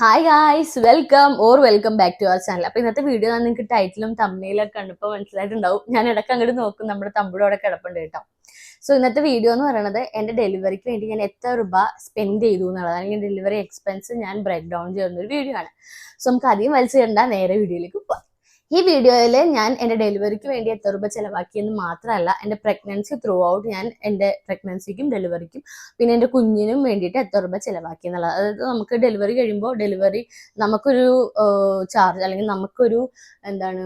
Hi guys welcome or welcome back to our channel അപ്പൊ ഇന്നത്തെ video നിങ്ങൾക്ക് ടൈറ്റിലും തമ്മിലൊക്കെ കണ്ടപ്പോൾ മനസ്സിലായിട്ടുണ്ടാവും. ഞാൻ ഇടയ്ക്ക് അങ്ങോട്ട് നോക്കും. നമ്മുടെ തമ്പിടെ അവിടെ കിടപ്പുണ്ട് കേട്ടോ. സോ ഇന്നത്തെ വീഡിയോ എന്ന് പറയുന്നത് എന്റെ ഡെലിവറിക്ക് വേണ്ടി ഞാൻ എത്ര രൂപ സ്പെൻഡ് ചെയ്തു എന്നുള്ളത് അല്ലെങ്കിൽ ഡെലിവറി എക്സ്പെൻസ് ഞാൻ ബ്രേക്ക് ഡൗൺ ചെയ്യുന്ന ഒരു വീഡിയോ ആണ്. സോ നമുക്ക് അധികം വലിച്ചു കണ്ടാൽ നേരെ വീഡിയോയിലേക്ക് പോവാം. ഈ വീഡിയോയിൽ ഞാൻ എന്റെ ഡെലിവറിക്ക് വേണ്ടി എത്ര രൂപ ചിലവാക്കിയെന്ന് മാത്രമല്ല എന്റെ പ്രഗ്നൻസി ത്രൂ ഔട്ട് ഞാൻ എന്റെ പ്രഗ്നൻസിക്കും ഡെലിവറിക്കും പിന്നെ എന്റെ കുഞ്ഞിനും വേണ്ടിയിട്ട് എത്ര രൂപ ചിലവാക്കി എന്നുള്ളത് അതായത് നമുക്ക് ഡെലിവറി കഴിയുമ്പോൾ ഡെലിവറി നമുക്കൊരു ചാർജ് അല്ലെങ്കിൽ നമുക്കൊരു എന്താണ്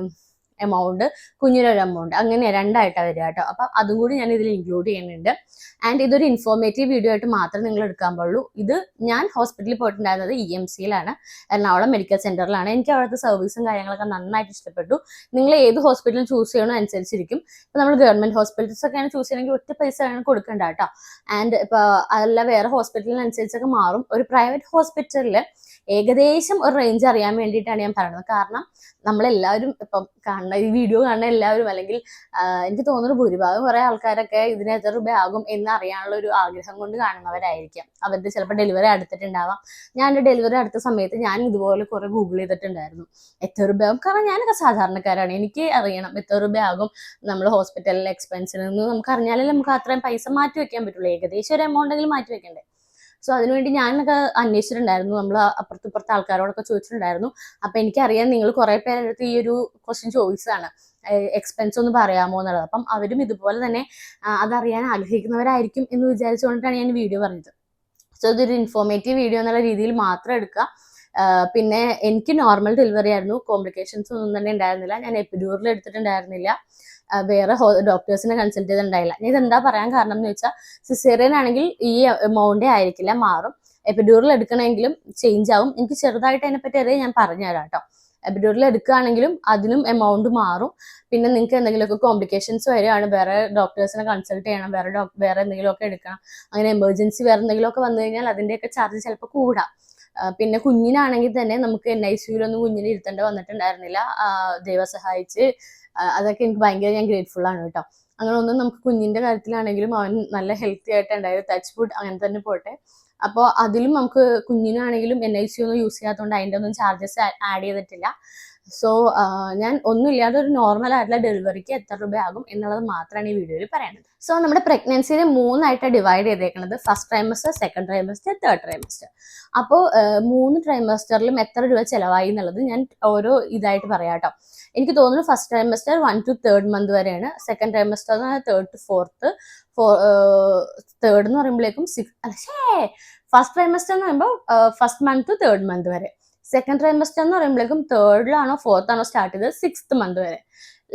എമൗണ്ട് കുഞ്ഞിനൊരു എമൗണ്ട് അങ്ങനെ രണ്ടായിട്ടാണ് വരിക കേട്ടോ. അപ്പം അതും കൂടി ഞാൻ ഇതിൽ ഇൻക്ലൂഡ് ചെയ്യുന്നുണ്ട്. ആൻഡ് ഇതൊരു ഇൻഫോർമേറ്റീവ് വീഡിയോ ആയിട്ട് മാത്രം നിങ്ങൾ എടുക്കാൻ പാടുള്ളൂ. ഇത് ഞാൻ ഹോസ്പിറ്റലിൽ പോയിട്ടുണ്ടായിരുന്നത് ഇ എം സിയിലാണ് എറണാകുളം മെഡിക്കൽ സെന്ററിലാണ് എനിക്ക് അവിടുത്തെ സർവീസും കാര്യങ്ങളൊക്കെ നന്നായിട്ട് ഇഷ്ടപ്പെട്ടു. നിങ്ങൾ ഏത് ഹോസ്പിറ്റൽ ചൂസ് ചെയ്യണോ അനുസരിച്ചിരിക്കും. ഇപ്പൊ നമ്മൾ ഗവൺമെന്റ് ഹോസ്പിറ്റൽസ് ഒക്കെയാണ് ചൂസ് ചെയ്യണമെങ്കിൽ ഒറ്റ പൈസ കൊടുക്കേണ്ട കേട്ടോ. ആൻഡ് ഇപ്പൊ അല്ല വേറെ ഹോസ്പിറ്റലിനനുസരിച്ചൊക്കെ മാറും. ഒരു പ്രൈവറ്റ് ഹോസ്പിറ്റലിൽ ഏകദേശം ഒരു റേഞ്ച് അറിയാൻ വേണ്ടിയിട്ടാണ് ഞാൻ പറയുന്നത്. കാരണം നമ്മളെല്ലാവരും ഇപ്പം കാണുന്ന ഈ വീഡിയോ കാണുന്ന എല്ലാവരും അല്ലെങ്കിൽ എനിക്ക് തോന്നുന്നു ഭൂരിഭാഗം കുറെ ആൾക്കാരൊക്കെ ഇതിന് എത്ര രൂപയാകും എന്ന് അറിയാനുള്ള ഒരു ആഗ്രഹം കൊണ്ട് കാണുന്നവരായിരിക്കാം. അവരുടെ ചിലപ്പോൾ ഡെലിവറി അടുത്തിട്ടുണ്ടാവാം. ഞാൻ ഡെലിവറി അടുത്ത സമയത്ത് ഞാൻ ഇതുപോലെ കുറെ ഗൂഗിൾ ചെയ്തിട്ടുണ്ടായിരുന്നു. എത്ര രൂപയാകും കാരണം ഞാനൊക്കെ സാധാരണക്കാരാണ്. എനിക്ക് അറിയണം എത്ര രൂപയാകും നമ്മൾ ഹോസ്പിറ്റലിലെ എക്സ്പെൻസിൽ നിന്ന് നമുക്ക് അറിഞ്ഞാലേ നമുക്ക് അത്രയും പൈസ മാറ്റി വെക്കാൻ പറ്റുള്ളൂ. ഏകദേശം ഒരു എമൗണ്ട് എങ്കിലും മാറ്റി വെക്കണ്ടേ? സോ അതിനുവേണ്ടി ഞാനൊക്കെ അന്വേഷിച്ചിട്ടുണ്ടായിരുന്നു. നമ്മൾ അപ്പുറത്തിപ്പുറത്തെ ആൾക്കാരോടൊക്കെ ചോദിച്ചിട്ടുണ്ടായിരുന്നു. അപ്പൊ എനിക്കറിയാം നിങ്ങൾ കുറെ പേരെടുത്ത് ഈ ഒരു ക്വസ്റ്റ്യൻ ചോദിച്ചതാണ്. എക്സ്പെൻസ് ഒന്ന് പറയാമോ എന്നുള്ളത്. അപ്പം അവരും ഇതുപോലെ തന്നെ അതറിയാൻ ആഗ്രഹിക്കുന്നവരായിരിക്കും എന്ന് വിചാരിച്ചുകൊണ്ടിട്ടാണ് ഞാൻ വീഡിയോ പറഞ്ഞത്. സോ ഇതൊരു ഇൻഫോർമേറ്റീവ് വീഡിയോ എന്നുള്ള രീതിയിൽ മാത്രം എടുക്കുക. പിന്നെ എനിക്ക് നോർമൽ ഡെലിവറി ആയിരുന്നു. കോംപ്ലിക്കേഷൻസ് ഒന്നും തന്നെ ഉണ്ടായിരുന്നില്ല. ഞാൻ എപ്പിഡ്യൂറിൽ എടുത്തിട്ടുണ്ടായിരുന്നില്ല. വേറെ ഡോക്ടേഴ്സിനെ കൺസൾട്ട് ചെയ്തിട്ടുണ്ടായില്ല. ഞാൻ ഇതെന്താ പറയാൻ കാരണം എന്ന് വെച്ചാൽ സിസേറിയൻ ആണെങ്കിൽ ഈ എമൗണ്ടേ ആയിരിക്കില്ല മാറും. എപ്പിഡ്യൂറിൽ എടുക്കണമെങ്കിലും ചേഞ്ച് ആവും. എനിക്ക് ചെറുതായിട്ട് അതിനെപ്പറ്റി അറിയാൻ ഞാൻ പറഞ്ഞുതരാം കേട്ടോ എപ്പിഡ്യൂറിൽ എടുക്കുകയാണെങ്കിലും അതിനും എമൗണ്ട് മാറും. പിന്നെ നിങ്ങൾക്ക് എന്തെങ്കിലുമൊക്കെ കോംപ്ലിക്കേഷൻസ് വരികയാണ് വേറെ ഡോക്ടേഴ്സിനെ കൺസൾട്ട് ചെയ്യണം വേറെ വേറെ എന്തെങ്കിലുമൊക്കെ എടുക്കണം. അങ്ങനെ എമർജൻസി വേറെ എന്തെങ്കിലുമൊക്കെ വന്നു കഴിഞ്ഞാൽ അതിന്റെയൊക്കെ ചാർജ് ചിലപ്പോൾ കൂടാം. പിന്നെ കുഞ്ഞിനാണെങ്കിൽ തന്നെ നമുക്ക് എൻ ഐ സിയിലൊന്നും കുഞ്ഞിനെ ഇരുത്തേണ്ട വന്നിട്ടുണ്ടായിരുന്നില്ല. ദൈവം സഹായിച്ച്. അതൊക്കെ എനിക്ക് ഭയങ്കര ഞാൻ ഗ്രേറ്റ്ഫുൾ ആണ് കേട്ടോ. അങ്ങനെ ഒന്നും നമുക്ക് കുഞ്ഞിന്റെ കാര്യത്തിലാണെങ്കിലും അവൻ നല്ല ഹെൽത്തി ആയിട്ട് ഉണ്ടായത് ടച്ച് ഫുഡ് അങ്ങനെ തന്നെ പോട്ടെ. അപ്പോൾ അതിലും നമുക്ക് കുഞ്ഞിനാണെങ്കിലും എൻ ഐ സി ഒന്നും യൂസ് ചെയ്യാത്തതുകൊണ്ട് അതിന്റെ ഒന്നും ചാർജസ് ആഡ് ചെയ്തിട്ടില്ല. സോ ഞാൻ ഒന്നുമില്ലാതെ ഒരു നോർമൽ ആയിട്ടുള്ള ഡെലിവറിക്ക് എത്ര രൂപയാകും എന്നുള്ളത് മാത്രമാണ് ഈ വീഡിയോയിൽ പറയുന്നത് സോ നമ്മുടെ പ്രഗ്നൻസിനെ മൂന്നായിട്ട് ഡിവൈഡ് ചെയ്തേക്കുന്നത് first trimester second trimester third trimester അപ്പോൾ മൂന്ന് ട്രൈമസ്റ്ററിലും എത്ര രൂപ ചിലവായി എന്നുള്ളത് ഞാൻ ഓരോ ഇതായിട്ട് പറയാം കേട്ടോ എനിക്ക് തോന്നുന്നു first trimester one to third month വരെയാണ്. Second trimester third to fourth four third എന്ന് പറയുമ്പോഴേക്കും സിക്സ് ഫസ്റ്റ് ട്രൈമസ്റ്റർ എന്ന് പറയുമ്പോൾ first month to third month വരെ. സെക്കൻഡ് ട്രൈമസ്റ്റർ എന്ന് പറയുമ്പോഴേക്കും തേർഡിലാണോ ഫോർത്ത് ആണോ സ്റ്റാർട്ട് ചെയ്തത് സിക്സ്ത് മന്ത് വരെ.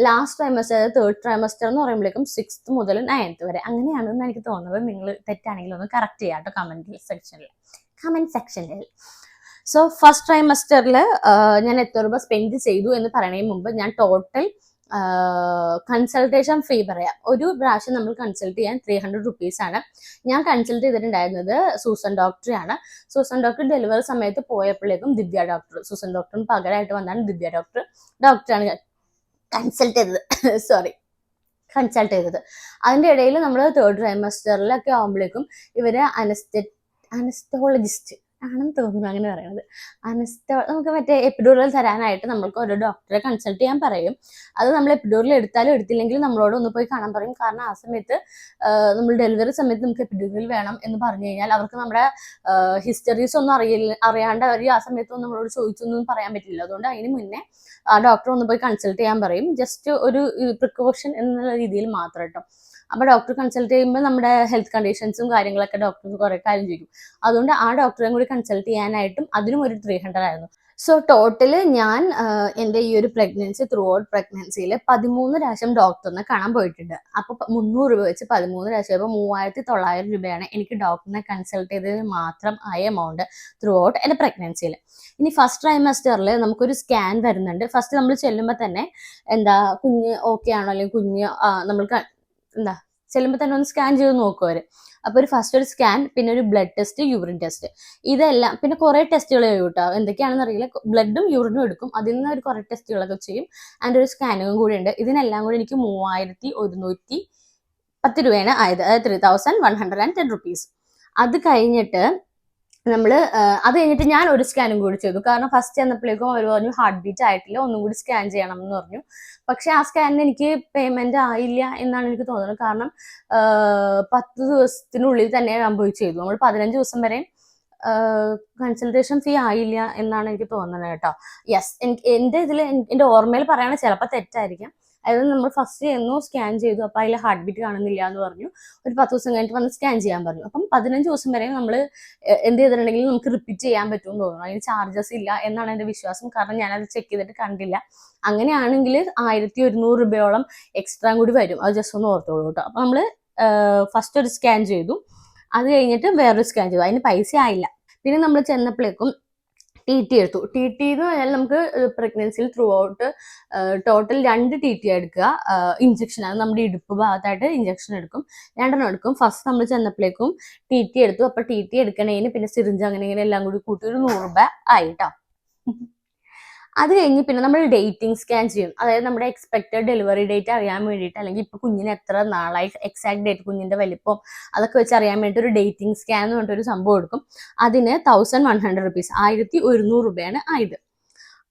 ലാസ്റ്റ് ട്രൈമസ്റ്റർ അതായത് തേർഡ് ട്രൈമസ്റ്റർ എന്ന് പറയുമ്പോഴേക്കും സിക്സ്ത് മുതൽ നയൻത്ത് വരെ. അങ്ങനെയാണെന്ന് എനിക്ക് തോന്നുന്നത്. നിങ്ങൾ തെറ്റാണെങ്കിൽ ഒന്ന് കറക്റ്റ് ചെയ്യാം കേട്ടോ കമന്റ് സെക്ഷനിൽ കമന്റ് സെക്ഷനിൽ സോ ഫസ്റ്റ് ട്രൈമസ്റ്ററിൽ ഞാൻ എത്ര രൂപ സ്പെൻഡ് ചെയ്തു എന്ന് പറയുന്നതിന് മുമ്പ് ഞാൻ ടോട്ടൽ കൺസൾട്ടേഷൻ ഫീ പറയാം. ഒരു പ്രാവശ്യം നമ്മൾ കൺസൾട്ട് ചെയ്യാൻ ത്രീ ഹൺഡ്രഡ് റുപ്പീസ് ആണ്. ഞാൻ കൺസൾട്ട് ചെയ്തിട്ടുണ്ടായിരുന്നത് സൂസൻ ഡോക്ടറെയാണ് സൂസൻ ഡോക്ടർ ഡെലിവറി സമയത്ത് പോയപ്പോഴേക്കും ദിവ്യ ഡോക്ടർ സൂസൻ ഡോക്ടറിന് പകരമായിട്ട് വന്നാണ് ദിവ്യ ഡോക്ടർ ഡോക്ടറാണ് കൺസൾട്ട് ചെയ്തത്. സോറി കൺസൾട്ട് ചെയ്തത്. അതിന്റെ ഇടയിൽ നമ്മൾ തേർഡ് ട്രൈമസ്റ്ററിലൊക്കെ ആകുമ്പോഴേക്കും ഇവരെ അനസ്തെ അനസ്റ്റോളജിസ്റ്റ് ആണെന്ന് തോന്നുന്നു അങ്ങനെ പറയുന്നത് അനസ്ത നമുക്ക് മറ്റേ എപ്പിഡൂറൽ തരാനായിട്ട് നമ്മൾക്ക് ഓരോ ഡോക്ടറെ കൺസൾട്ട് ചെയ്യാൻ പറയും. അത് നമ്മൾ എപ്പിഡൂറിൽ എടുത്താലും എടുത്തില്ലെങ്കിലും നമ്മളോട് ഒന്ന് പോയി കാണാൻ പറയും. കാരണം ആ സമയത്ത് നമ്മൾ ഡെലിവറി സമയത്ത് നമുക്ക് എപ്പിഡൂറിൽ വേണം എന്ന് പറഞ്ഞു കഴിഞ്ഞാൽ അവർക്ക് നമ്മുടെ ഹിസ്റ്ററീസ് ഒന്നും അറിയില്ല അറിയാണ്ട് അവർ ആ സമയത്ത് നമ്മളോട് ചോദിച്ചൊന്നും പറയാൻ പറ്റില്ല. അതുകൊണ്ട് അതിന് മുന്നേ ആ ഡോക്ടറെ ഒന്ന് പോയി കൺസൾട്ട് ചെയ്യാൻ പറയും. ജസ്റ്റ് ഒരു പ്രിക്കോഷൻ എന്നുള്ള രീതിയിൽ മാത്രം കേട്ടോ അപ്പൊ ഡോക്ടർ കൺസൾട്ട് ചെയ്യുമ്പോൾ നമ്മുടെ ഹെൽത്ത് കണ്ടീഷൻസും കാര്യങ്ങളൊക്കെ ഡോക്ടർ കുറെ കാര്യം ചോദിക്കും. അതുകൊണ്ട് ആ ഡോക്ടറെയും കൂടി കൺസൾട്ട് ചെയ്യാനായിട്ടും അതിനും ഒരു ത്രീ ഹൺഡ്രഡ് ആയിരുന്നു. സോ ടോട്ടൽ ഞാൻ എന്റെ ഈ ഒരു പ്രഗ്നൻസി ത്രൂ ഔട്ട് പ്രഗ്നൻസിയിൽ പതിമൂന്ന് പ്രാവശ്യം ഡോക്ടറിനെ കാണാൻ പോയിട്ടുണ്ട്. അപ്പോൾ മുന്നൂറ് രൂപ വെച്ച് പതിമൂന്ന് പ്രാവശ്യം. അപ്പോൾ മൂവായിരത്തി തൊള്ളായിരം രൂപയാണ് എനിക്ക് ഡോക്ടറിനെ കൺസൾട്ട് ചെയ്തതിന് മാത്രം ആയ എമൗണ്ട് ത്രൂ ഔട്ട് എന്റെ പ്രഗ്നൻസിയിൽ ഇനി ഫസ്റ്റ് ട്രൈമസ്റ്ററിൽ നമുക്കൊരു സ്കാൻ വരുന്നുണ്ട്. ഫസ്റ്റ് നമ്മൾ ചെല്ലുമ്പോൾ തന്നെ എന്താ കുഞ്ഞ് ഓക്കെ ആണോ? അല്ലെങ്കിൽ കുഞ്ഞ് നമ്മൾ എന്താ ചെല്ലുമ്പോൾ തന്നെ ഒന്ന് സ്കാൻ ചെയ്ത് നോക്കും അവർ അപ്പോൾ ഒരു ഫസ്റ്റ് ഒരു സ്കാൻ പിന്നെ ഒരു ബ്ലഡ് ടെസ്റ്റ് യൂറിൻ ടെസ്റ്റ് ഇതെല്ലാം പിന്നെ കുറേ ടെസ്റ്റുകൾ ചെയ്യും കേട്ടോ എന്തൊക്കെയാണെന്ന് അറിയില്ല. ബ്ലഡും യൂറിനും എടുക്കും. അതിൽ നിന്ന് ഒരു കുറേ ടെസ്റ്റുകളൊക്കെ ചെയ്യും. ആൻഡ് ഒരു സ്കാനിങ്ങും കൂടി ഉണ്ട്. ഇതിനെല്ലാം കൂടി എനിക്ക് മൂവായിരത്തി ഒരുന്നൂറ്റി പത്ത് രൂപയാണ് ആയത്. അതായത് three thousand one hundred and ten rupees അത് കഴിഞ്ഞിട്ട് നമ്മൾ അത് കഴിഞ്ഞിട്ട് ഞാൻ ഒരു സ്കാനും കൂടി ചെയ്തു. കാരണം ഫസ്റ്റ് ചെന്നപ്പോഴേക്കും അവർ പറഞ്ഞു ഹാർട്ട് ബീറ്റ് ആയിട്ടില്ല ഒന്നും കൂടി സ്കാൻ ചെയ്യണം എന്ന് പറഞ്ഞു. പക്ഷെ ആ സ്കാനിന് എനിക്ക് പേയ്മെന്റ് ആയില്ല എന്നാണ് എനിക്ക് തോന്നുന്നത്. കാരണം പത്ത് ദിവസത്തിനുള്ളിൽ തന്നെ ഞാൻ പോയി ചെയ്തു. നമ്മൾ പതിനഞ്ച് ദിവസം വരെ കൺസൾട്ടേഷൻ ഫീ ആയില്ല എന്നാണ് എനിക്ക് തോന്നുന്നത് കേട്ടോ. യെസ് എന്റെ ഇതിൽ എന്റെ ഓർമ്മയിൽ പറയുകയാണെങ്കിൽ ചിലപ്പോൾ തെറ്റായിരിക്കാം. അതായത് നമ്മൾ ഫസ്റ്റ് ചെയ്യുന്നു സ്കാൻ ചെയ്തു. അപ്പോൾ അതിൽ ഹാർട്ട് ബീറ്റ് കാണുന്നില്ല എന്ന് പറഞ്ഞു. ഒരു പത്ത് ദിവസം കഴിഞ്ഞിട്ട് വന്ന് സ്കാൻ ചെയ്യാൻ പറഞ്ഞു. അപ്പം പതിനഞ്ച് ദിവസം വരെ നമ്മൾ എന്ത് ചെയ്തിട്ടുണ്ടെങ്കിൽ നമുക്ക് റിപ്പീറ്റ് ചെയ്യാൻ പറ്റും എന്ന് തോന്നുന്നു. അതിന് ചാർജസ് ഇല്ല എന്നാണ് എന്റെ വിശ്വാസം. കാരണം ഞാൻ അത് ചെക്ക് ചെയ്തിട്ട് കണ്ടില്ല. അങ്ങനെയാണെങ്കിൽ ആയിരത്തി ഒരുന്നൂറ് രൂപയോളം എക്സ്ട്രാ കൂടി വരും. അത് ജസ്റ്റ് ഒന്ന് ഓർത്തോളൂ കേട്ടോ. അപ്പം നമ്മൾ ഫസ്റ്റ് ഒരു സ്കാൻ ചെയ്തു. അത് കഴിഞ്ഞിട്ട് വേറൊരു സ്കാൻ ചെയ്തു. അതിന് പൈസ ആയില്ല. പിന്നെ നമ്മൾ ചെന്നപ്പോഴേക്കും ടി ടി എടുത്തു. ടി ടി എന്ന് പറഞ്ഞാൽ നമുക്ക് പ്രഗ്നൻസിയിൽ ത്രൂ ഔട്ട് ടോട്ടൽ രണ്ട് ടി ടി എടുക്കുക. ഇഞ്ചക്ഷൻ അത് നമ്മുടെ ഇടുപ്പ് ഭാഗത്തായിട്ട് ഇഞ്ചക്ഷൻ എടുക്കും. രണ്ടെണ്ണം എടുക്കും. ഫസ്റ്റ് നമ്മൾ ചെന്നപ്പോഴേക്കും ടി ടി എടുത്തു. അപ്പൊ ടി ടി എടുക്കണേന് പിന്നെ സിറിഞ്ച് അങ്ങനെ ഇങ്ങനെ എല്ലാം കൂടി കൂട്ടി ഒരു നൂറ് രൂപ ആയിട്ടോ അത് കഴിഞ്ഞ് പിന്നെ നമ്മൾ ഡേറ്റിംഗ് സ്കാൻ ചെയ്യും. അതായത് നമ്മുടെ എക്സ്പെക്റ്റഡ് ഡെലിവറി ഡേറ്റ് അറിയാൻ വേണ്ടിയിട്ട് അല്ലെങ്കിൽ ഇപ്പൊ കുഞ്ഞിന് എത്ര നാളായി എക്സാക്ട് ഡേറ്റ് കുഞ്ഞിന്റെ വലിപ്പം അതൊക്കെ വെച്ച് അറിയാൻ വേണ്ടി ഒരു ഡേറ്റിംഗ് സ്കാൻ എന്ന് പറഞ്ഞിട്ട് ഒരു സംഭവം എടുക്കും. അതിന് തൗസൻഡ് വൺ ഹൺഡ്രഡ് റുപ്പീസ് ആയിരത്തി ഒരുന്നൂറ് രൂപയാണ് ആയത്.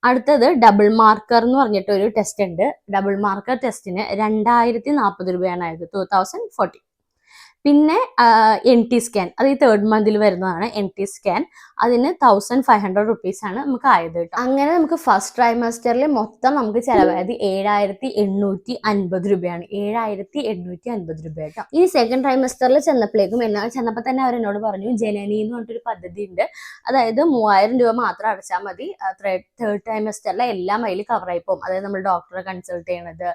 അടുത്തത് ഡബിൾ മാർക്കർ എന്ന് പറഞ്ഞിട്ട് ഒരു ടെസ്റ്റ് ഉണ്ട്. ഡബിൾ മാർക്കർ ടെസ്റ്റിന് രണ്ടായിരത്തി നാൽപ്പത് രൂപയാണ് ആയത്. ടൂ തൗസൻഡ് ഫോർട്ടി പിന്നെ എൻ ടി സ്കാൻ അത് ഈ തേർഡ് മന്തിൽ വരുന്നതാണ് എൻ ടി സ്കാൻ അതിന് തൗസൻഡ് ഫൈവ് ഹൺഡ്രഡ് റുപ്പീസ് ആണ് നമുക്ക് ആയത് കേട്ടോ. അങ്ങനെ നമുക്ക് ഫസ്റ്റ് ട്രൈമാസ്റ്ററിൽ മൊത്തം നമുക്ക് ചിലവായത് ഏഴായിരത്തി എണ്ണൂറ്റി അൻപത് രൂപയാണ്. ഏഴായിരത്തി എണ്ണൂറ്റി അൻപത് രൂപ കേട്ടോ. ഈ സെക്കൻഡ് ട്രൈമസ്റ്ററിൽ ചെന്നപ്പോഴേക്കും എന്നാ ചെന്നപ്പോൾ തന്നെ അവർ എന്നോട് പറഞ്ഞു ജനനി എന്ന് പറഞ്ഞിട്ടൊരു പദ്ധതി ഉണ്ട്. അതായത് മൂവായിരം രൂപ മാത്രം അടച്ചാൽ മതി. തേർഡ് ട്രൈമസ്റ്ററിലെ എല്ലാം അതിൽ കവർ ആയി പോകും. അതായത് നമ്മൾ ഡോക്ടറെ കൺസൾട്ട് ചെയ്യണത്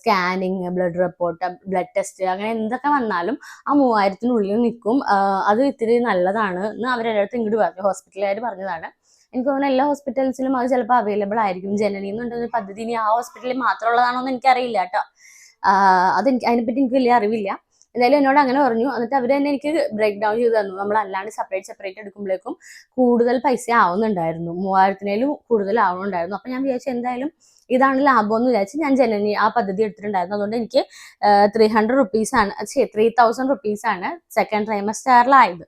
scanning blood report blood test അങ്ങനെ എന്തൊക്കെ വന്നാലും ആ മൂവായിരത്തിനുള്ളിൽ നിൽക്കും. അത് ഇത്തിരി നല്ലതാണ് എന്ന് അവരെല്ലായിടത്തും ഇങ്ങോട്ട് പറഞ്ഞു. ഹോസ്പിറ്റലുകാർ പറഞ്ഞതാണ്. എനിക്ക് തോന്നുന്നു എല്ലാ ഹോസ്പിറ്റൽസിലും അത് ചിലപ്പോൾ അവൈലബിൾ ആയിരിക്കും. ജനനി എന്നുണ്ടെന്ന പദ്ധതി ഇനി ആ ഹോസ്പിറ്റലിൽ മാത്രമുള്ളതാണോ എന്ന് എനിക്കറിയില്ല കേട്ടോ. അതെനിക്ക് അതിനെപ്പറ്റി എനിക്ക് വലിയ അറിവില്ല. എന്തായാലും എന്നോട് അങ്ങനെ പറഞ്ഞു. എന്നിട്ട് അവർ തന്നെ എനിക്ക് ബ്രേക്ക് ഡൗൺ ചെയ്ത് തന്നു. നമ്മൾ അല്ലാണ്ട് സെപ്പറേറ്റ് സെപ്പറേറ്റ് എടുക്കുമ്പോഴേക്കും കൂടുതൽ പൈസ ആവുന്നുണ്ടായിരുന്നു. മൂവായിരത്തിനേലും കൂടുതൽ ആവുന്നുണ്ടായിരുന്നു. അപ്പം ഞാൻ വിചാരിച്ചു എന്തായാലും ഇതാണ് ലാഭം എന്ന് വിചാരിച്ച് ഞാൻ ജനനി ആ പദ്ധതി എടുത്തിട്ടുണ്ടായിരുന്നു. അതുകൊണ്ട് എനിക്ക് ത്രീ ഹൺഡ്രഡ് റുപ്പീസ് ആണ്. ത്രീ തൗസൻഡ് റുപ്പീസ് ആണ് സെക്കൻഡ് ട്രൈമസ്റ്ററിലായത്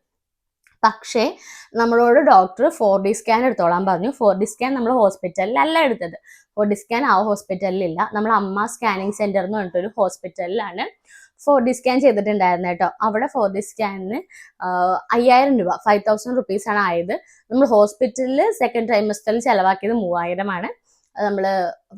പക്ഷേ നമ്മളോട് ഡോക്ടർ ഫോർ ഡി സ്കാൻ എടുത്തോളാൻ പറഞ്ഞു. ഫോർ ഡി സ്കാൻ നമ്മൾ ഹോസ്പിറ്റലിലല്ല എടുത്തത്. ഫോർ ഡി സ്കാൻ ആ ഹോസ്പിറ്റലിലില്ല നമ്മൾ അമ്മ സ്കാനിങ് സെന്റർ എന്ന് പറഞ്ഞിട്ടൊരു ഹോസ്പിറ്റലിലാണ് ഫോർ ഡി സ്കാൻ ചെയ്തിട്ടുണ്ടായിരുന്നു കേട്ടോ അവിടെ ഫോർ ഡി സ്കാനിന് അയ്യായിരം രൂപ ഫൈവ് തൗസൻഡ് റുപ്പീസ് ആണ് ആയത്. നമ്മൾ ഹോസ്പിറ്റലിൽ സെക്കൻഡ് ട്രൈമസ്റ്ററിൽ ചെലവാക്കിയത് മൂവായിരമാണ്. നമ്മൾ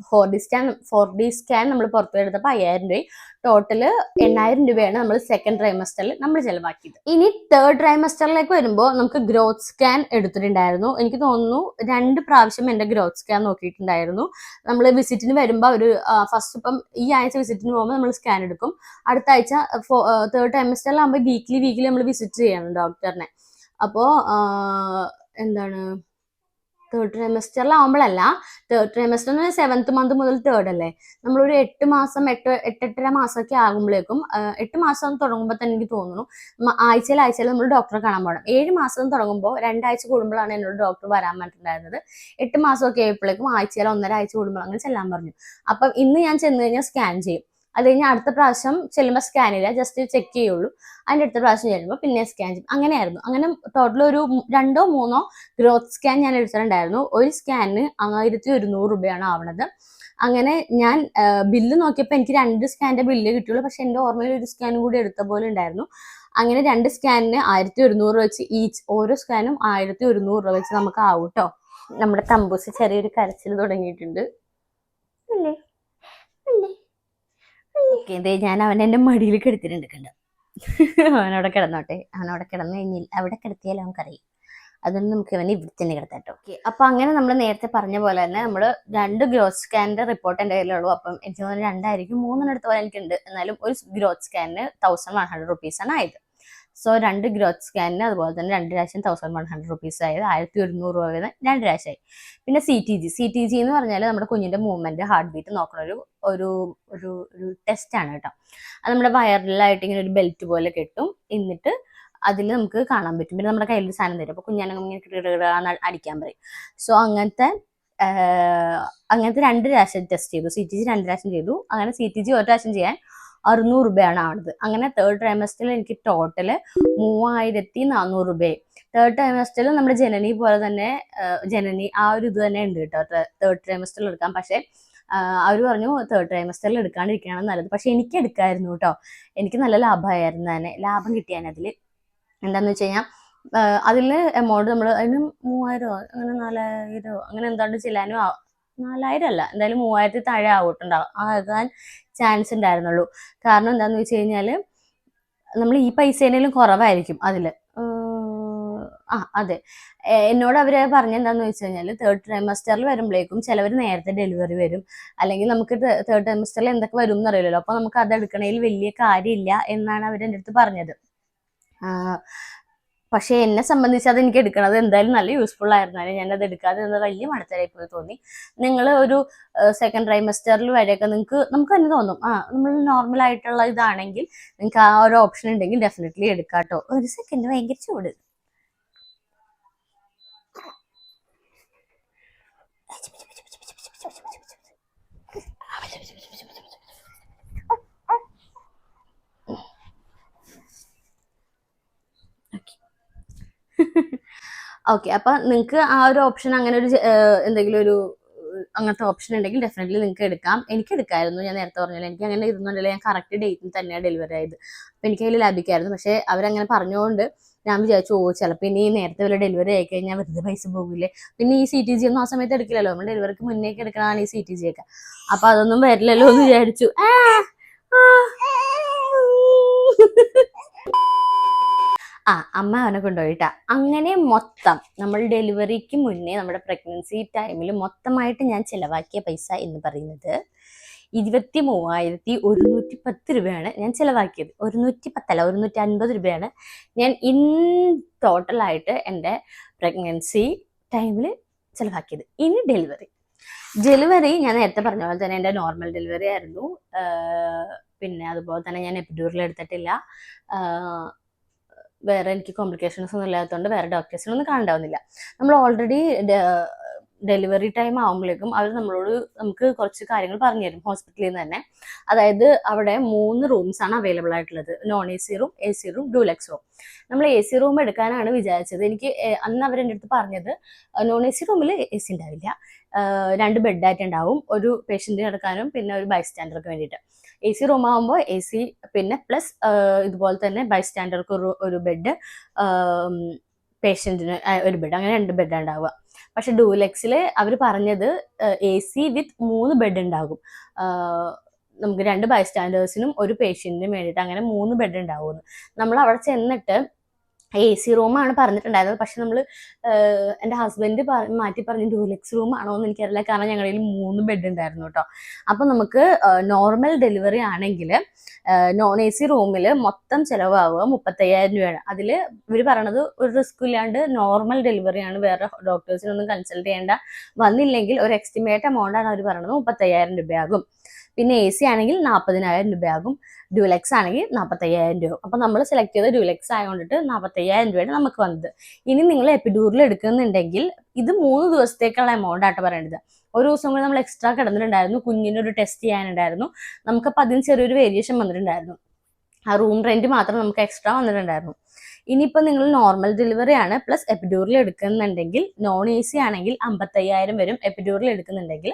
four D scan four D scan നമ്മൾ പുറത്തു എടുത്തപ്പോൾ അയ്യായിരം രൂപയും. ടോട്ടൽ എണ്ണായിരം രൂപയാണ് നമ്മൾ സെക്കൻഡ് ട്രൈമസ്റ്ററിൽ നമ്മൾ ചിലവാക്കിയത്. ഇനി തേർഡ് ട്രൈമസ്റ്ററിലേക്ക് വരുമ്പോൾ നമുക്ക് ഗ്രോത്ത് സ്കാൻ എടുത്തിട്ടുണ്ടായിരുന്നു. എനിക്ക് തോന്നുന്നു രണ്ട് പ്രാവശ്യം എന്റെ ഗ്രോത്ത് സ്കാൻ നോക്കിയിട്ടുണ്ടായിരുന്നു. നമ്മൾ വിസിറ്റിന് വരുമ്പോൾ ഒരു ഫസ്റ്റ് ഇപ്പം ഈ ആഴ്ച വിസിറ്റിന് പോകുമ്പോൾ നമ്മൾ സ്കാൻ എടുക്കും. അടുത്ത ആഴ്ച തേർഡ് ട്രൈമസ്റ്ററിലാകുമ്പോൾ വീക്ക്ലി വീക്ക്ലി നമ്മൾ വിസിറ്റ് ചെയ്യണം ഡോക്ടറിനെ അപ്പോൾ എന്താണ് തേർഡ് ട്രൈമസ്റ്ററിലാവുമ്പോഴല്ല തേർഡ് ട്രൈമസ്റ്റർ എന്ന് സെവൻത്ത് മന്ത് മുതൽ തേർഡ് അല്ലേ? നമ്മളൊരു എട്ട് മാസം എട്ട് എട്ടെട്ടര മാസമൊക്കെ ആകുമ്പോഴേക്കും എട്ട് മാസം തുടങ്ങുമ്പോൾ തന്നെ എനിക്ക് തോന്നുന്നു ആഴ്ചയിൽ ആഴ്ചയിൽ നമ്മൾ ഡോക്ടറെ കാണാൻ പോകണം ഏഴ് മാസം തുടങ്ങുമ്പോൾ രണ്ടാഴ്ച കൂടുമ്പോഴാണ് എന്നോട് ഡോക്ടർ വരാൻ പറഞ്ഞിട്ടുണ്ടായിരുന്നത്. എട്ട് മാസമൊക്കെ ആയപ്പോഴേക്കും ആഴ്ചയിൽ ഒന്നര ആഴ്ച കൂടുമ്പോൾ അങ്ങനെ ചെല്ലാൻ പറഞ്ഞു. അപ്പം ഇന്ന് ഞാൻ ചെന്ന് കഴിഞ്ഞാൽ സ്കാൻ ചെയ്യും. അത് കഴിഞ്ഞാൽ അടുത്ത പ്രാവശ്യം ചെല്ലുമ്പോൾ സ്കാൻ ഇല്ല ജസ്റ്റ് ചെക്ക് ചെയ്യുള്ളൂ. അതിന്റെ അടുത്ത പ്രാവശ്യം ചെല്ലുമ്പോൾ പിന്നെ സ്കാൻ ചെയ്യും. അങ്ങനെയായിരുന്നു. അങ്ങനെ ടോട്ടൽ ഒരു രണ്ടോ മൂന്നോ ഗ്രോത്ത് സ്കാൻ ഞാൻ എടുത്തിട്ടുണ്ടായിരുന്നു. ഒരു സ്കാനിന് ആയിരത്തി ഒരുന്നൂറ് രൂപയാണ് ആവണത്. അങ്ങനെ ഞാൻ ബില്ല് നോക്കിയപ്പോൾ എനിക്ക് രണ്ട് സ്കാനിന്റെ ബില്ല് കിട്ടിയുള്ളൂ. പക്ഷെ എന്റെ ഓർമ്മയിൽ ഒരു സ്കാൻ കൂടി എടുത്ത പോലെ ഉണ്ടായിരുന്നു. അങ്ങനെ രണ്ട് സ്കാനിന് ആയിരത്തി ഒരുന്നൂറ് വെച്ച് ഈച്ച് ഓരോ സ്കാനും ആയിരത്തി ഒരുന്നൂറ് രൂപ വെച്ച് നമുക്ക് ആവും കേട്ടോ നമ്മുടെ തമ്പൂസ് ചെറിയൊരു കരച്ചിൽ തുടങ്ങിയിട്ടുണ്ട്. അല്ലേ? അല്ലേ? ഓക്കെ ഇതേ ഞാൻ അവൻ എന്റെ മടിയിൽ കിടത്തിട്ടുണ്ട് കണ്ടോ? അവനവിടെ കിടന്നോട്ടെ. അവനവിടെ കിടന്നു കഴിഞ്ഞാൽ അവിടെ കിടത്തിയാൽ അവൻക്കറിയും അതുകൊണ്ട് നമുക്ക് ഇവനെ ഇവിടെ തന്നെ കിടത്താട്ടോ ഓക്കെ അപ്പൊ അങ്ങനെ നമ്മൾ നേരത്തെ പറഞ്ഞ പോലെ തന്നെ നമ്മൾ രണ്ട് ഗ്രോത്ത് സ്കാനിന്റെ റിപ്പോർട്ട് എന്റെ കയ്യിലുള്ളൂ. അപ്പം എനിക്ക് തോന്നുന്നു രണ്ടായിരിക്കും മൂന്നെണ്ണം എടുത്ത പോലെ എനിക്കുണ്ട്. എന്നാലും ഒരു ഗ്രോത്ത് സ്കാനിന് തൗസൻഡ് വൺ ഹൺഡ്രഡ് റുപ്പീസ് ആണ് ആയത്. സോ രണ്ട് ഗ്രോത്ത് സ്കാനിന് അതുപോലെ തന്നെ രണ്ട് പ്രാവശ്യം തൗസൻഡ് വൺ ഹൺഡ്രഡ് റുപ്പീസ് ആയത് ആയിരത്തി ഒരുന്നൂറ് രൂപ വീതം രണ്ട് പ്രാവശ്യമായി പിന്നെ C T G C T G എന്ന് പറഞ്ഞാൽ നമ്മുടെ കുഞ്ഞിന്റെ മൂവ്മെന്റ് ഹാർട്ട് ബീറ്റ് നോക്കുന്ന ഒരു ഒരു ഒരു ഒരു ടെസ്റ്റ് ആണ് കേട്ടോ. അത് നമ്മുടെ വയറിലായിട്ട് ഇങ്ങനെ ഒരു ബെൽറ്റ് പോലെ കെട്ടും. എന്നിട്ട് അതിൽ നമുക്ക് കാണാൻ പറ്റും. പിന്നെ നമ്മുടെ കയ്യിൽ സാധനം തരും. അപ്പൊ കുഞ്ഞാണെങ്കിൽ ഇങ്ങനെ അടിക്കാൻ പറയും. സോ അങ്ങനത്തെ അങ്ങനത്തെ രണ്ട് രാശം ടെസ്റ്റ് ചെയ്തു. സി ടി ജി രണ്ട് രാശം ചെയ്തു. അങ്ങനെ സി ടി ജി ഒരു രാശം ചെയ്യാൻ അറുന്നൂറ് രൂപയാണ് ആണത്. അങ്ങനെ തേർഡ് ട്രൈമസ്റ്ററിൽ എനിക്ക് ടോട്ടൽ മൂവായിരത്തി നാനൂറ് രൂപയായി തേർഡ് ട്രൈമസ്റ്ററിൽ നമ്മുടെ ജനനി പോലെ തന്നെ ജനനി ആ ഒരു ഇത് തന്നെ ഉണ്ട് കേട്ടോ. തേർഡ് ട്രൈമസ്റ്ററിൽ എടുക്കാം. പക്ഷേ അവർ പറഞ്ഞു തേർഡ് ട്രൈമസ്റ്ററിൽ എടുക്കാണ്ടിരിക്കുകയാണ് നല്ലത്. പക്ഷെ എനിക്ക് എടുക്കായിരുന്നു കേട്ടോ. എനിക്ക് നല്ല ലാഭമായിരുന്നു തന്നെ ലാഭം കിട്ടിയാണ് അതിൽ എന്താന്ന് വെച്ച് കഴിഞ്ഞാൽ അതിൽ എമൗണ്ട് നമ്മൾ അതിന് മൂവായിരമോ അങ്ങനെ നാലായിരമോ അങ്ങനെ എന്താണ്ട് ചെല്ലാനും നാലായിരം അല്ല എന്തായാലും മൂവായിരത്തി താഴെ ആവട്ടുണ്ടാവും. ആകാൻ ചാൻസ് ഉണ്ടായിരുന്നുള്ളൂ. കാരണം എന്താന്ന് വെച്ച് കഴിഞ്ഞാൽ നമ്മൾ ഈ പൈസേനേലും കുറവായിരിക്കും അതിൽ ആ അതെ. എന്നോട് അവർ പറഞ്ഞെന്താന്ന് വെച്ച് കഴിഞ്ഞാൽ തേർഡ് ട്രൈമസ്റ്ററിൽ വരുമ്പോഴേക്കും ചിലവർ നേരത്തെ ഡെലിവറി വരും. അല്ലെങ്കിൽ നമുക്ക് തേർഡ് ട്രൈമസ്റ്ററിൽ എന്തൊക്കെ വരും എന്നറിയില്ലല്ലോ അപ്പൊ നമുക്ക് അത് എടുക്കണതിൽ വലിയ കാര്യമില്ല എന്നാണ് അവർ എന്റെ അടുത്ത് പറഞ്ഞത് പക്ഷേ എന്നെ സംബന്ധിച്ച് അത് എനിക്ക് എടുക്കണത് എന്തായാലും നല്ല യൂസ്ഫുൾ ആയിരുന്നാലും അത് എടുക്കാതെ നിന്ന് വലിയ മടത്തരായി പോയി തോന്നി. നിങ്ങൾ ഒരു സെക്കൻഡ് ട്രൈമസ്റ്ററിൽ വരെയൊക്കെ നിങ്ങൾക്ക് നമുക്ക് തന്നെ തോന്നും ആ നമ്മൾ നോർമൽ ആയിട്ടുള്ള ഇതാണെങ്കിൽ നിങ്ങൾക്ക് ആ ഒരു ഓപ്ഷൻ ഉണ്ടെങ്കിൽ ഡെഫിനറ്റ്ലി എടുക്കാട്ടോ. ഒരു സെക്കൻഡ് ഭയങ്കര ചൂട്. ഓക്കെ അപ്പൊ നിങ്ങൾക്ക് ആ ഒരു ഓപ്ഷൻ അങ്ങനെ ഒരു എന്തെങ്കിലും ഒരു അങ്ങനത്തെ ഓപ്ഷൻ ഉണ്ടെങ്കിൽ ഡെഫിനറ്റ്ലി നിങ്ങൾക്ക് എടുക്കാം. എനിക്ക് എടുക്കായിരുന്നു ഞാൻ നേരത്തെ പറഞ്ഞല്ലോ. എനിക്ക് അങ്ങനെ ഇരുന്നുണ്ടല്ലോ ഞാൻ കറക്റ്റ് ഡേറ്റിൽ തന്നെയാണ് ഡെലിവറി ആയത്. അപ്പൊ എനിക്ക് അതിൽ ലാഭിക്കായിരുന്നു. പക്ഷെ അവരങ്ങനെ പറഞ്ഞുകൊണ്ട് ഞാൻ വിചാരിച്ചു ഓ ചിലപ്പോൾ ഇനി നേരത്തെ വല്ല ഡെലിവറി ആയി കഴിഞ്ഞാൽ വെറുതെ പൈസ പോകില്ലേ പിന്നെ ഈ സി ടി ജി ഒന്നും ആ സമയത്ത് എടുക്കില്ലല്ലോ. നമ്മൾ ഡെലിവറിക്ക് മുന്നേക്ക് എടുക്കണതാണ് ഈ സി ടി ജി ഒക്കെ. അപ്പൊ അതൊന്നും വരില്ലല്ലോ എന്ന് വിചാരിച്ചു ആ, ആ. അമ്മ അവനെ കൊണ്ടുപോയിട്ടാ. അങ്ങനെ മൊത്തം നമ്മൾ ഡെലിവറിക്ക് മുന്നേ നമ്മുടെ പ്രഗ്നൻസി ടൈമിൽ മൊത്തമായിട്ട് ഞാൻ ചിലവാക്കിയ പൈസ എന്ന് പറയുന്നത് ഇരുപത്തി മൂവായിരത്തി ഒരുന്നൂറ്റി പത്ത് രൂപയാണ് ഞാൻ ചിലവാക്കിയത്. ഒരുന്നൂറ്റി പത്തല്ല ഒരുന്നൂറ്റി അൻപത് രൂപയാണ് ഞാൻ ഇൻ ടോട്ടലായിട്ട് എന്റെ പ്രഗ്നൻസി ടൈമിൽ ചിലവാക്കിയത്. ഇനി ഡെലിവറി ഡെലിവറി ഞാൻ നേരത്തെ പറഞ്ഞ പോലെ തന്നെ എന്റെ നോർമൽ ഡെലിവറി ആയിരുന്നു. പിന്നെ അതുപോലെ തന്നെ ഞാൻ എപ്പിഡ്യൂറിൽ എടുത്തിട്ടില്ല. വേറെ എനിക്ക് കോംപ്ലിക്കേഷൻസ് ഒന്നും ഇല്ലാത്തതുകൊണ്ട് വേറെ ഡോക്ടേഴ്സിനൊന്നും കാണണ്ടാവുന്നില്ല. നമ്മൾ ഓൾറെഡി ഡെലിവറി ടൈം ആകുമ്പോഴേക്കും അവർ നമ്മളോട് നമുക്ക് കുറച്ച് കാര്യങ്ങൾ പറഞ്ഞു തരും ഹോസ്പിറ്റലിൽ നിന്ന് തന്നെ. അതായത് അവിടെ മൂന്ന് റൂംസ് ആണ് അവൈലബിൾ ആയിട്ടുള്ളത്. Non A C room A C room deluxe room നമ്മൾ എ സി റൂം എടുക്കാനാണ് വിചാരിച്ചത്. എനിക്ക് അന്ന് അവർ അവരെന്റെ അടുത്ത് പറഞ്ഞത് നോൺ എ സി റൂമിൽ എ സി ഉണ്ടാവില്ല. രണ്ട് ബെഡായിട്ട് ഉണ്ടാവും. ഒരു പേഷ്യന്റിന് എടുക്കാനും പിന്നെ ഒരു ബൈസ്റ്റാൻഡർക്ക് വേണ്ടിയിട്ട്. എ സി റൂം ആകുമ്പോൾ എ സി പിന്നെ പ്ലസ് ഇതുപോലെ തന്നെ ബൈസ്റ്റാൻഡർക്ക് ഒരു ഒരു ബെഡ് പേഷ്യന്റിന് ഒരു ബെഡ് അങ്ങനെ രണ്ട് ബെഡ് ഉണ്ടാവുക. പക്ഷെ ഡൂലെക്സിൽ അവർ പറഞ്ഞത് എ സി വിത്ത് മൂന്ന് ബെഡ് ഉണ്ടാകും. നമുക്ക് രണ്ട് ബൈസ്റ്റാൻഡേഴ്സിനും ഒരു പേഷ്യന്റിനും വേണ്ടിയിട്ട് അങ്ങനെ മൂന്ന് ബെഡ് ഉണ്ടാവുമെന്ന്. നമ്മൾ അവിടെ ചെന്നിട്ട് എ സി റൂമാണ് പറഞ്ഞിട്ടുണ്ടായിരുന്നത്. പക്ഷെ നമ്മൾ എന്റെ ഹസ്ബൻഡ് മാറ്റി പറഞ്ഞ് ഡ്യൂലക്സ് റൂം ആണോ എന്ന് എനിക്കറിയില്ല. കാരണം ഞങ്ങളുടെ മൂന്ന് ബെഡ് ഉണ്ടായിരുന്നു കേട്ടോ. അപ്പൊ നമുക്ക് നോർമൽ ഡെലിവറി ആണെങ്കിൽ നോൺ എ സി റൂമിൽ മൊത്തം ചിലവാകുക മുപ്പത്തയ്യായിരം രൂപയാണ്. അതിൽ ഇവർ പറയണത് ഒരു റിസ്ക് ഇല്ലാണ്ട് നോർമൽ ഡെലിവറി ആണ്. വേറെ ഡോക്ടേഴ്സിനൊന്നും കൺസൾട്ട് ചെയ്യേണ്ട വന്നില്ലെങ്കിൽ ഒരു എക്സ്റ്റിമേറ്റ് എമൗണ്ട് ആണ് അവർ പറയണത് മുപ്പത്തയ്യായിരം രൂപയാകും. പിന്നെ എ സി ആണെങ്കിൽ നാൽപ്പതിനായിരം രൂപയാകും. ഡ്യൂലക്സ് ആണെങ്കിൽ നാൽപ്പത്തയ്യായിരം രൂപ. അപ്പം നമ്മൾ സെലക്ട് ചെയ്ത ഡ്യൂലക്സ് ആയതുകൊണ്ടിട്ട് നാൽപ്പത്തയ്യായിരം രൂപയാണ് നമുക്ക് വന്നത്. ഇനി നിങ്ങൾ എപ്പിഡൂറിൽ എടുക്കുന്നുണ്ടെങ്കിൽ ഇത് മൂന്ന് ദിവസത്തേക്കുള്ള എമൗണ്ട് ആയിട്ട് പറയേണ്ടത്. ഒരു ദിവസം കൂടി നമ്മൾ എക്സ്ട്രാ കിടന്നിട്ടുണ്ടായിരുന്നു. കുഞ്ഞിനൊരു ടെസ്റ്റ് ചെയ്യാനുണ്ടായിരുന്നു. നമുക്കപ്പോൾ അതിന് ചെറിയൊരു വേരിയേഷൻ വന്നിട്ടുണ്ടായിരുന്നു. ആ റൂം റെന്റ് മാത്രം നമുക്ക് എക്സ്ട്രാ വന്നിട്ടുണ്ടായിരുന്നു. ഇനിയിപ്പോൾ നിങ്ങൾ നോർമൽ ഡെലിവറി ആണ് പ്ലസ് എപ്പിഡ്യൂറിൽ എടുക്കുന്നുണ്ടെങ്കിൽ നോൺ എ സി ആണെങ്കിൽ അമ്പത്തയ്യായിരം വരും. എപ്പിഡ്യൂറിൽ എടുക്കുന്നുണ്ടെങ്കിൽ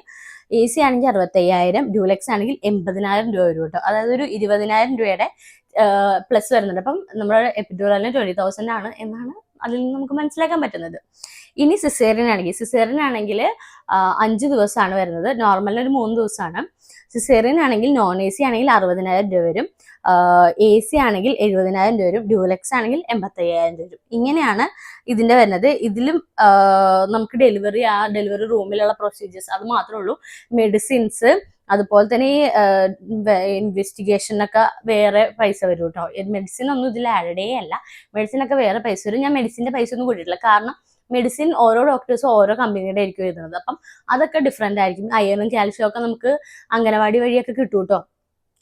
എ സി ആണെങ്കിൽ അറുപത്തയ്യായിരം ഡ്യൂലെക്സ് ആണെങ്കിൽ എൺപതിനായിരം രൂപ വരും കേട്ടോ. അതായത് ഒരു ഇരുപതിനായിരം രൂപയുടെ പ്ലസ് വരുന്നുണ്ട്. അപ്പം നമ്മുടെ എപ്പിഡ്യൂറലിന് ട്വന്റി തൗസൻഡ് ആണ് എന്നാണ് അതിൽ നിന്ന് നമുക്ക് മനസ്സിലാക്കാൻ പറ്റുന്നത്. ഇനി സിസേറിയൻ ആണെങ്കിൽ സിസേറിയൻ ആണെങ്കിൽ അഞ്ച് ദിവസമാണ് വരുന്നത്. നോർമലിന് ഒരു മൂന്ന് ദിവസമാണ്. സിസേറിയൻ ആണെങ്കിൽ നോൺ എ സി ആണെങ്കിൽ അറുപതിനായിരം രൂപ വരും. എ സി ആണെങ്കിൽ എഴുപതിനായിരം രൂപ വരും ഡ്യൂലക്സ് ആണെങ്കിൽ എൺപത്തയ്യായിരം രൂപ വരും. ഇങ്ങനെയാണ് ഇതിന്റെ വരുന്നത്. ഇതിലും നമുക്ക് ഡെലിവറി ആ ഡെലിവറി റൂമിലുള്ള പ്രൊസീജിയേഴ്സ് അത് മാത്രമേ ഉള്ളൂ. മെഡിസിൻസ് അതുപോലെ തന്നെ ഈ ഇൻവെസ്റ്റിഗേഷനൊക്കെ വേറെ പൈസ വരും കേട്ടോ. മെഡിസിൻ ഒന്നും ഇതിൽ ആഡേ അല്ല. മെഡിസിനൊക്കെ വേറെ പൈസ വരും. ഞാൻ മെഡിസിന്റെ പൈസ ഒന്നും കൂട്ടിയിട്ടില്ല. കാരണം മെഡിസിൻ ഓരോ ഡോക്ടേഴ്സും ഓരോ കമ്പനിയുടെ ആയിരിക്കും എഴുതുന്നത്. അപ്പം അതൊക്കെ ഡിഫറെന്റ് ആയിരിക്കും. അയണും കാൽഷ്യം ഒക്കെ നമുക്ക് അംഗനവാടി വഴിയൊക്കെ കിട്ടും കേട്ടോ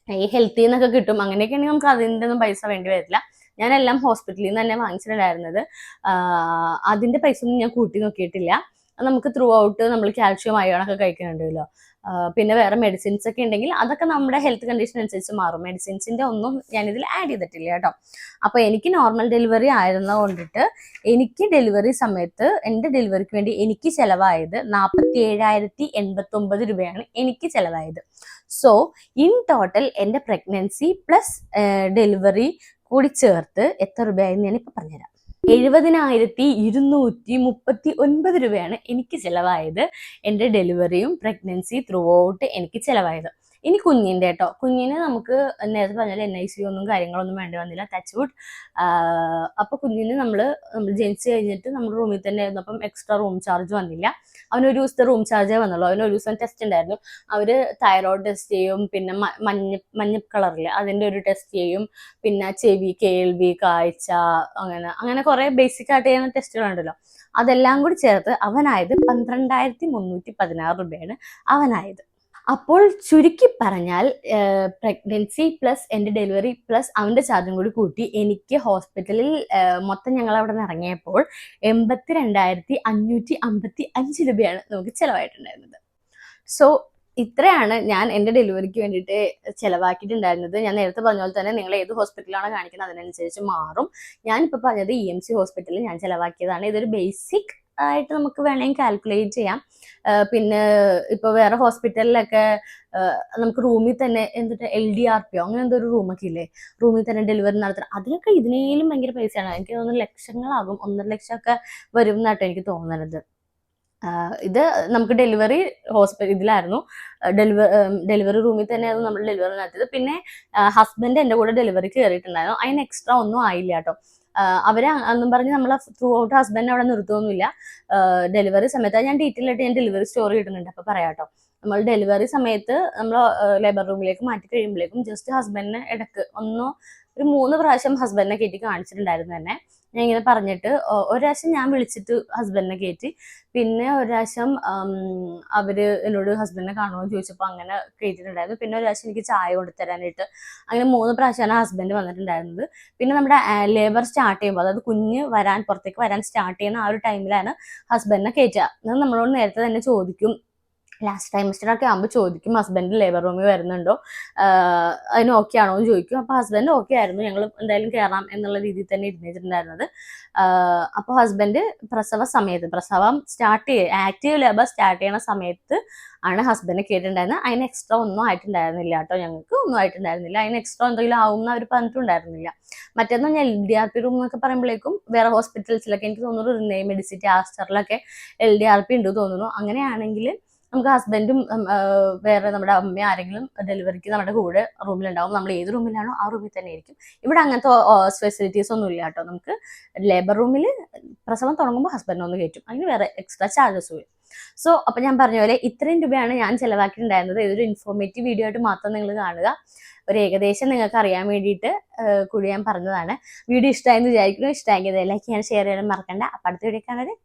ഈ ഹെൽത്തിൽ നിന്നൊക്കെ കിട്ടും. അങ്ങനെയൊക്കെ ആണെങ്കിൽ നമുക്ക് അതിന്റെ ഒന്നും പൈസ വേണ്ടി വരില്ല. ഞാനെല്ലാം ഹോസ്പിറ്റലിൽ നിന്ന് തന്നെ വാങ്ങിച്ചിട്ടുണ്ടായിരുന്നത്. അതിന്റെ പൈസ ഒന്നും ഞാൻ കൂട്ടി നോക്കിയിട്ടില്ല. നമുക്ക് ത്രൂ ഔട്ട് നമ്മൾ കാൽഷ്യം അയോണൊക്കെ കഴിക്കുന്നുണ്ടല്ലോ. പിന്നെ വേറെ മെഡിസിൻസ് ഒക്കെ ഉണ്ടെങ്കിൽ അതൊക്കെ നമ്മുടെ ഹെൽത്ത് കണ്ടീഷൻ അനുസരിച്ച് മാറും. മെഡിസിൻസിന്റെ ഒന്നും ഞാനിതിൽ ആഡ് ചെയ്തിട്ടില്ല കേട്ടോ. അപ്പോൾ എനിക്ക് നോർമൽ ഡെലിവറി ആയിരുന്ന കൊണ്ടിട്ട് എനിക്ക് ഡെലിവറി സമയത്ത് എന്റെ ഡെലിവറിക്ക് വേണ്ടി എനിക്ക് ചെലവായത് നാൽപ്പത്തി ഏഴായിരത്തി എൺപത്തി ഒമ്പത് രൂപയാണ് എനിക്ക് ചെലവായത്. സോ ഇൻ ടോട്ടൽ എന്റെ പ്രഗ്നൻസി പ്ലസ് ഡെലിവറി കൂടി ചേർത്ത് എത്ര രൂപയായെന്ന് ഞാനിപ്പോൾ പറഞ്ഞുതരാം. എഴുപതിനായിരത്തി ഇരുന്നൂറ്റി മുപ്പത്തി ഒൻപത് രൂപയാണ് എനിക്ക് ചിലവായത് എന്റെ ഡെലിവറിയും പ്രഗ്നൻസി ത്രൂ ഔട്ട് എനിക്ക് ചിലവായത്. ഇനി കുഞ്ഞിന്റെ കേട്ടോ കുഞ്ഞിന് നമുക്ക് നേരത്തെ പറഞ്ഞാൽ എൻ ഐ സി ഒന്നും കാര്യങ്ങളൊന്നും വേണ്ടി വന്നില്ല. ടച്ച് വുഡ് അപ്പോൾ കുഞ്ഞിന് നമ്മൾ നമ്മൾ ജനിച്ചു കഴിഞ്ഞിട്ട് നമ്മൾ റൂമിൽ തന്നെ ആയിരുന്നു. അപ്പം എക്സ്ട്രാ റൂം ചാർജ് വന്നില്ല. അവനൊരു ദിവസത്തെ റൂം ചാർജേ വന്നുള്ളൂ. അവനൊരു ദിവസം ടെസ്റ്റ് ഉണ്ടായിരുന്നു. അവർ തൈറോയ്ഡ് ടെസ്റ്റ് ചെയ്യും. പിന്നെ മഞ്ഞ മഞ്ഞ കളറിൽ അതിന്റെ ഒരു ടെസ്റ്റ് ചെയ്യും. പിന്നെ ചെവി കേൾവി കാഴ്ച അങ്ങനെ അങ്ങനെ കുറേ ബേസിക് ആയിട്ട് ചെയ്യുന്ന ടെസ്റ്റുകളുണ്ടല്ലോ അതെല്ലാം കൂടി ചേർത്ത് അവനായത് പന്ത്രണ്ടായിരത്തി മുന്നൂറ്റി പതിനാറ് രൂപയാണ് അവനായത്. അപ്പോൾ ചുരുക്കി പറഞ്ഞാൽ പ്രഗ്നൻസി പ്ലസ് എന്റെ ഡെലിവറി പ്ലസ് അവന്റെ ചാർജും കൂടി കൂട്ടി എനിക്ക് ഹോസ്പിറ്റലിൽ മൊത്തം ഞങ്ങൾ അവിടെ നിന്ന് ഇറങ്ങിയപ്പോൾ എൺപത്തി രണ്ടായിരത്തി അഞ്ഞൂറ്റി അമ്പത്തി അഞ്ച് രൂപയാണ് നമുക്ക് ചിലവായിട്ടുണ്ടായിരുന്നത്. സോ ഇത്രയാണ് ഞാൻ എന്റെ ഡെലിവറിക്ക് വേണ്ടിയിട്ട് ചിലവാക്കിയിട്ടുണ്ടായിരുന്നത്. ഞാൻ നേരത്തെ പറഞ്ഞ പോലെ തന്നെ നിങ്ങൾ ഏത് ഹോസ്പിറ്റലാണോ കാണിക്കുന്നത് അതിനനുസരിച്ച് മാറും. ഞാനിപ്പോൾ പറഞ്ഞത് ഇ എം സി ഹോസ്പിറ്റലിൽ ഞാൻ ചിലവാക്കിയതാണ്. ഇതൊരു ബേസിക് ആയിട്ട് നമുക്ക് വേണമെങ്കിൽ കാൽക്കുലേറ്റ് ചെയ്യാം. പിന്നെ ഇപ്പോൾ വേറെ ഹോസ്പിറ്റലിലൊക്കെ നമുക്ക് റൂമിൽ തന്നെ എന്നിട്ട് എൽ ഡി ആർ പി അങ്ങനെ എന്തോ ഒരു റൂമൊക്കെ ഇല്ലേ? റൂമിൽ തന്നെ ഡെലിവറി നടത്തണം. അതിനൊക്കെ ഇതിനേലും ഭയങ്കര പൈസയാണ്? എനിക്ക് തോന്നുന്നു ലക്ഷങ്ങളാകും. ഒന്നര ലക്ഷമൊക്കെ വരും എന്നാട്ടോ എനിക്ക് തോന്നുന്നത് ഇത് നമുക്ക് ഡെലിവറി ഹോസ്പിറ്റൽ ഇതിലായിരുന്നു. ഡെലിവറി ഡെലിവറി റൂമിൽ തന്നെയായിരുന്നു നമ്മൾ ഡെലിവറി നടത്തിയത്. പിന്നെ ഹസ്ബൻഡ് എന്റെ കൂടെ ഡെലിവറി കയറിയിട്ടുണ്ടായിരുന്നു അതിന് എക്സ്ട്രാ ഒന്നും ആയില്ല കേട്ടോ. അവരെ അന്നും പറഞ്ഞ് നമ്മളെ ത്രൂ ഔട്ട് ഹസ്ബൻഡ് അവിടെ നിർത്തുമൊന്നുമില്ല ഡെലിവറി സമയത്ത് ഞാൻ ഡീറ്റെയിൽ ആയിട്ട് ഞാൻ ഡെലിവറി സ്റ്റോറി ഇടുന്നുണ്ട്. അപ്പോൾ പറയാട്ടോ നമ്മൾ ഡെലിവറി സമയത്ത് നമ്മൾ ലേബർ റൂമിലേക്ക് മാറ്റി കഴിയുമ്പോഴേക്കും ജസ്റ്റ് ഹസ്ബൻഡിനെ ഇടയ്ക്ക് ഒന്നോ ഒരു മൂന്ന് പ്രാവശ്യം ഹസ്ബൻഡിനെ കയറ്റി കാണിച്ചിട്ടുണ്ടായിരുന്നു തന്നെ ഞാൻ ഇങ്ങനെ പറഞ്ഞിട്ട് ഒരു ഞാൻ വിളിച്ചിട്ട് ഹസ്ബൻഡിനെ കയറ്റി പിന്നെ ഒരു അവർ എന്നോട് ഹസ്ബൻഡിനെ കാണുമോ എന്ന് ചോദിച്ചപ്പോൾ അങ്ങനെ കയറ്റിയിട്ടുണ്ടായിരുന്നു പിന്നെ ഒരു എനിക്ക് ചായ കൊണ്ടുതരാനായിട്ട് അങ്ങനെ മൂന്ന് പ്രാവശ്യമാണ് ഹസ്ബൻഡ് വന്നിട്ടുണ്ടായിരുന്നത്. പിന്നെ നമ്മുടെ ലേബർ സ്റ്റാർട്ട് ചെയ്യുമ്പോൾ അതായത് കുഞ്ഞ് വരാൻ പുറത്തേക്ക് വരാൻ സ്റ്റാർട്ട് ചെയ്യുന്ന ആ ഒരു ടൈമിലാണ് ഹസ്ബൻഡിനെ കയറ്റുക അത് നമ്മളോട് നേരത്തെ തന്നെ ചോദിക്കും. ലാസ്റ്റ് ട്രൈമസ്റ്ററൊക്കെ ആകുമ്പോൾ ചോദിക്കും ഹസ്ബൻഡ് ലേബർ റൂമിൽ വരുന്നുണ്ടോ? അതിന് ഓക്കെ ആണോ എന്ന് ചോദിക്കും. അപ്പോൾ ഹസ്ബൻഡ് ഓക്കെ ആയിരുന്നു. ഞങ്ങൾ എന്തായാലും കയറാം എന്നുള്ള രീതിയിൽ തന്നെ ഇരുന്നിട്ടുണ്ടായിരുന്നത്. അപ്പോൾ ഹസ്ബൻഡ് പ്രസവ സമയത്ത് പ്രസവം സ്റ്റാർട്ട് ചെയ്യുക ആക്റ്റീവ് ലേബർ സ്റ്റാർട്ട് ചെയ്യുന്ന സമയത്ത് ആണ് ഹസ്ബൻഡ് കേട്ടിട്ടുണ്ടായിരുന്നത്. അതിന് എക്സ്ട്രാ ഒന്നും ആയിട്ടുണ്ടായിരുന്നില്ല കേട്ടോ. ഞങ്ങൾക്ക് ഒന്നും ആയിട്ടുണ്ടായിരുന്നില്ല. അതിന് എക്സ്ട്രാ എന്തെങ്കിലും ആവും അവർ പറഞ്ഞിട്ടുണ്ടായിരുന്നില്ല. മറ്റേന്ന് ഞാൻ L D R P room എന്നൊക്കെ പറയുമ്പോഴേക്കും വേറെ ഹോസ്പിറ്റൽസിലൊക്കെ എനിക്ക് തോന്നുന്നു റിനേ മെഡിസിറ്റി ആസ്റ്ററിലൊക്കെ എൽ ഡി ആർ പി ഉണ്ട് തോന്നുന്നു. അങ്ങനെയാണെങ്കിൽ നമുക്ക് ഹസ്ബൻഡും വേറെ നമ്മുടെ അമ്മ ആരെങ്കിലും ഡെലിവറിക്ക് നമ്മുടെ കൂടെ റൂമിലുണ്ടാവും നമ്മൾ ഏത് റൂമിലാണോ ആ റൂമിൽ തന്നെ ആയിരിക്കും. ഇവിടെ അങ്ങനത്തെ ഫെസിലിറ്റീസ് ഒന്നും ഇല്ല കേട്ടോ നമുക്ക്. ലേബർ റൂമിൽ പ്രസവം തുടങ്ങുമ്പോൾ ഹസ്ബൻഡ് ഒന്ന് കയറ്റും. അതിന് വേറെ എക്സ്ട്രാ ചാർജസ് വരും സോ അപ്പൊ ഞാൻ പറഞ്ഞ പോലെ ഇത്രയും രൂപയാണ് ഞാൻ ചെലവാക്കിയിട്ടുണ്ടായിരുന്നത്. ഇതൊരു ഇൻഫോർമേറ്റീവ് വീഡിയോ ആയിട്ട് മാത്രം നിങ്ങൾ കാണുക. ഒരു ഏകദേശം നിങ്ങൾക്ക് അറിയാൻ വേണ്ടിയിട്ട് കൂടി ഞാൻ പറഞ്ഞതാണ്. വീഡിയോ ഇഷ്ടമായെന്ന് വിചാരിക്കുന്നു. ഇഷ്ടമാക്കിയത് ലൈക്ക് ചെയ്യാൻ ഷെയർ ചെയ്യാനും മറക്കണ്ട. അപ്പം അടുത്ത വീഡിയോ കാണാതെ